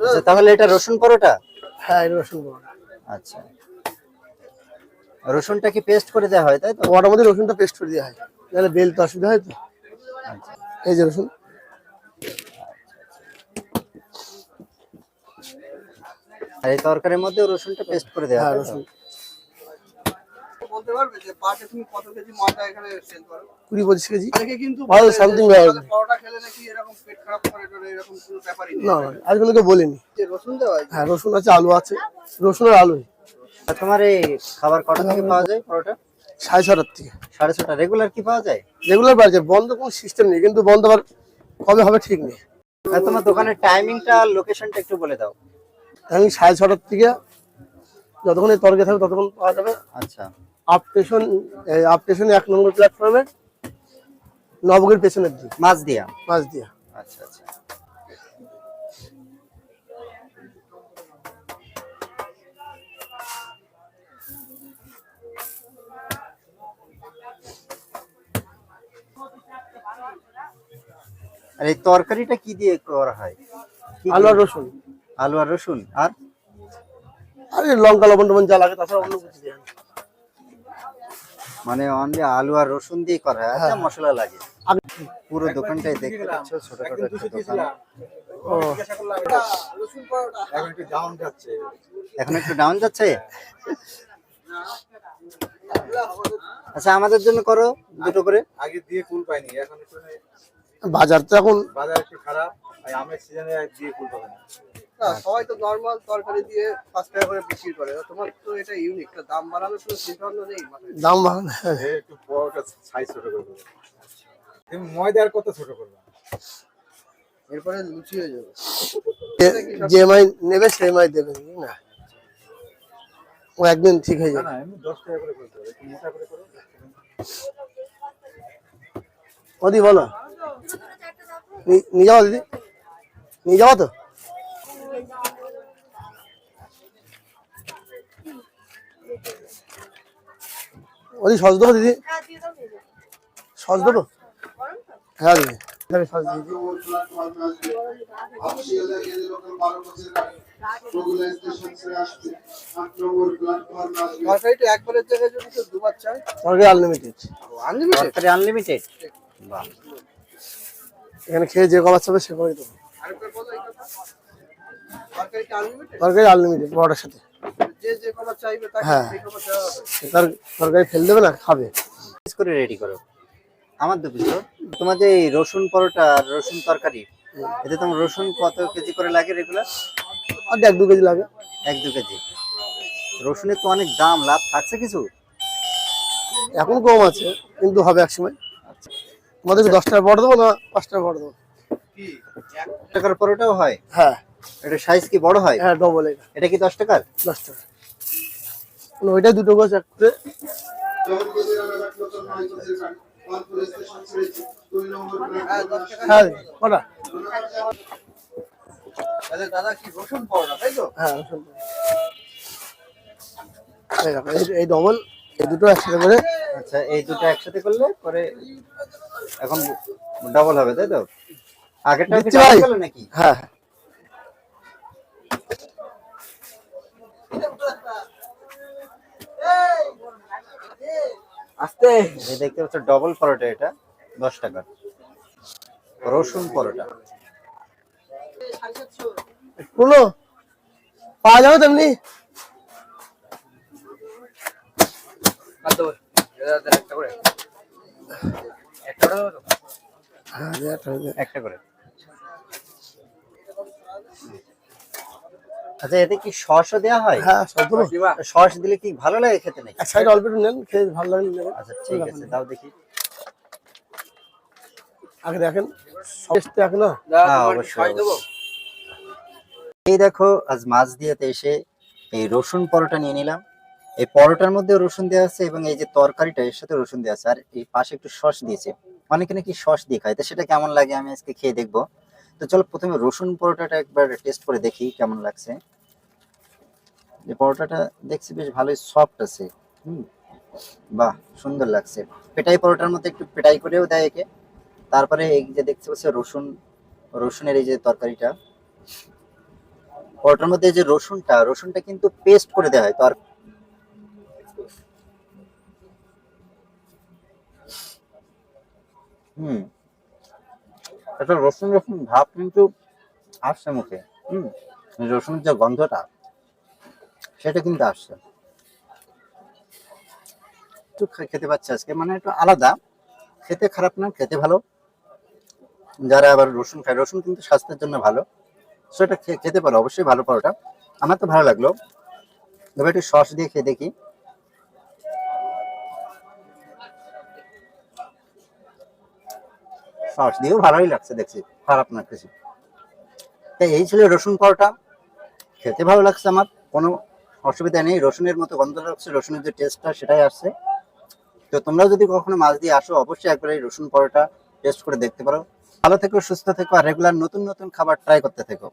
আচ্ছা তাহলে এটা রসুন পরোটা? হ্যাঁ রসুন পরোটা। আচ্ছা। রসুনটা কি পেস্ট করে দেওয়া হয় তাই তো? মোটামুটি মধ্যে রসুনটা পেস্ট করে দেওয়া হয় তাহলে বেল তো অসুবিধা হয় তো। আচ্ছা। এই যে রসুন। আর এই তরকারির মধ্যে রসুনটা পেস্ট করে দেওয়া হ্যাঁ হয় রসুন। বলতে পারবে যে পাটে তুমি কত কেজি ময়দা এখানে সেল করো? কুড়ি পঁচিশ কেজি। অনেকে কিন্তু ভালো বলে যে something সকালে। পরোটা খেলে নাকি এরকম পেট খারাপ করে এরকম কোনো ব্যাপারই না না, কেউ বলিনি। যে রসুন দেওয়া হ্যাঁ? রসুন আছে আলু আছে। রসুন আর আলু আর তোমার এই খাবার কটা থেকে পাওয়া যায় পরোটা? সাড়ে ছটার থেকে। সাড়ে ছটা। রেগুলার কি পাওয়া যায়? রেগুলার বাড়ছে বন্ধ কোনো সিস্টেম নেই কিন্তু বন্ধ আবার কবে হবে ঠিক নেই। আর তোমার দোকানের টাইমিংটা লোকেশনটা একটু বলে দাও। আমি সাড়ে ছটার থেকে যতক্ষণ এই তরকারি থাকবে ততক্ষণ পাওয়া যাবে। আচ্ছা। আপ স্টেশন আপ স্টেশনে এক নম্বর প্ল্যাটফর্মে নবগের পেছনের দিক। মাছ দিয়া মাছ দিয়া আচ্ছা আচ্ছা। আর এই তরকারিটা কি দিয়ে করা হয়? আলু আর রসুন। আলু আর রসুন। আর? আর লঙ্কা লবণ টবণ যা লাগে তাছাড়া অন্য কিছু দেয়। মানে অনলি আলু আর রসুন দিয়ে করা হয়। আচ্ছা মশলা লাগে। পুরো দোকানটাই দেখতে পাচ্ছ ছোটখাটো একটা দোকান। ও। রসুন পরোটা? এখন একটু ডাউন যাচ্ছে। এখন একটু ডাউন যাচ্ছে? আচ্ছা আমাদের জন্য করো দুটো করে। আগে দিয়ে কুল পাইনি এখন বাজার তো এখন বাজার একটু খারাপ। আমের সিজনে দিয়ে কুল পাবে না। না, সবাই তো নর্মাল তরকারি দিয়ে পাঁচ টাকা করে বিক্রি করে। তোমার তো এটা ইউনিক দাম বাড়ানোর কোনো সিদ্ধান্ত নেই দাম ভালো না। এ একটু বড়টা সাইজ ছোট করে দেবে তুমি ময়দা আর কত ছোট করবে? এরপরে লুচি হয়ে যাবে। যে- মাই নেবে সেই মাই দেবে না? ও একদিন ঠিক হয়ে যাবে। না এমনি দশ টাকা করে করতে হবে একটু মোটা করে করো ওদি বলো। নিয়ে যাব দিদি। নিয়ে যাব তো। ওদি সস দেবো দিদি। সস দেবো হ্যাঁ দিদি। এখানে সস দিয়ে তরকারিটা একবারের জায়গায় যদি কেউ দুবার চায়। তরকারি আনলিমিটেড আনলিমিটেড তরকারি আনলিমিটেড বাহ এখানে খেয়ে যে কবার চাবে সে করে দেবো। তরকারি আনলিমিটেড বড়টার সাথে। যে যে কবার চাইবে তাকে হ্যাঁ। সেই কবার দেওয়া হবে। তার তরকারি ফেল দেবে না খাবে। করে রেডি করো। আমার দু পিস তোমার যে এই রসুন পরোটা রসুন তরকারি এতে তোমার রসুন কত কেজি করে লাগে রেগুলার আর এক দু কেজি লাগে। এক দু কেজি। রসুনের তো অনেক দাম লাভ থাকছে কিছু? এখন কম আছে কিন্তু হবে এক সময়। তোমাদেরকে দশ টাকা বড় দেবো না পাঁচ টাকা বড় দেবো? টাকার পরোটাও হয়? হ্যাঁ। এটা সাইজ কি বড় হয়? হ্যাঁ ডবল এটা। এটা কি দশ টাকার? দশ টাকা। মানে ওইটাই দুটো গাছ এক করে। হ্যাঁ টাকা হ্যাঁ কটা দাদা কি রসুন পরোটা তাই তো? হ্যাঁ রসুন। এই ডবল এই দুটো একসাথে করে। আচ্ছা এই দুটো একসাথে করলে পরে এখন ডবল হবে তাই তো? আগেরটা নাকি? হ্যাঁ। দেখতে পাচ্ছ ডবল পরোটা এটা দশ টাকা। রসুন পরোটা। কোনো পাওয়া যাবে তেমনি? দেবো দাদা একটা করে একটা করে দেবো তো? হ্যাঁ দে একটা দে। একটা করে আচ্ছা এতে কি সসও দেওয়া হয়? হ্যাঁ সস দিলে কি ভালো লাগে খেতে নাকি? সাইড অল্প একটু নেন খেয়ে ভালো নেবেন আচ্ছা ঠিক আছে দাও দেখি। আগে দেখেন সব তো এক না। হ্যাঁ, অবশ্যই, এই দেখো আজ মাছ দিয়েতে এসে এই রসুন পরোটা নিয়ে নিলাম। এই পরোটার মধ্যে রসুন দেওয়া আছে এবং এই যে তরকারিটা এর সাথে রসুন দেওয়া আছে। আর এই পাশে একটু সস দিয়েছে। অনেকে নাকি সস দিয়ে খায়। তো সেটা কেমন লাগে? আমি আজকে খেয়ে দেখব। তো চলো প্রথমে রসুন পরোটাটা একবার টেস্ট করে দেখি কেমন লাগছে। যে পরোটাটা দেখছি বেশ ভালোই সফট আছে। হুম, বাহ, সুন্দর লাগছে। পেটাই পরোটার মধ্যে একটু পেটাই করেও দেয় একে। তারপরে এই যে দেখতে পাচ্ছি রসুন, রসুনের এই যে তরকারিটা। পরোটার মধ্যে যে রসুনটা রসুনটা কিন্তু পেস্ট করে দেওয়া হয়। তো আর হুম একটা রসুন রসুন ভাব কিন্তু আসছে মুখে। হুম রসুনের যে গন্ধটা, সেটা কিন্তু আসছে। একটু খেতে পাচ্ছি আজকে মানে একটু আলাদা। খেতে খারাপ না, খেতে ভালো। যারা আবার রসুন খায়, রসুন কিন্তু স্বাস্থ্যের জন্য ভালো। সেটা খেতে পারো, অবশ্যই ভালো পরোটা আমার তো ভালো লাগল। এবার একটু সস দিয়ে খেয়ে দেখি। সস দিয়েও ভালোই লাগছে দেখছি, খারাপ না কিছু। তাই এই ছিল রসুন পরোটা। খেতে ভালো লাগছে আমার, কোনো অসুবিধা নেই। রসুনের মতো গন্ধ লাগছে, রসুনের যে টেস্টটা সেটাই আসছে। তো তোমরাও যদি কখনো মাছ দিয়ে আসো, অবশ্যই একবার এই রসুন পরোটা টেস্ট করে দেখতে পারো। ভালো থেকো, সুস্থ থেকো, আর রেগুলার নতুন নতুন খাবার ট্রাই করতে থেকো।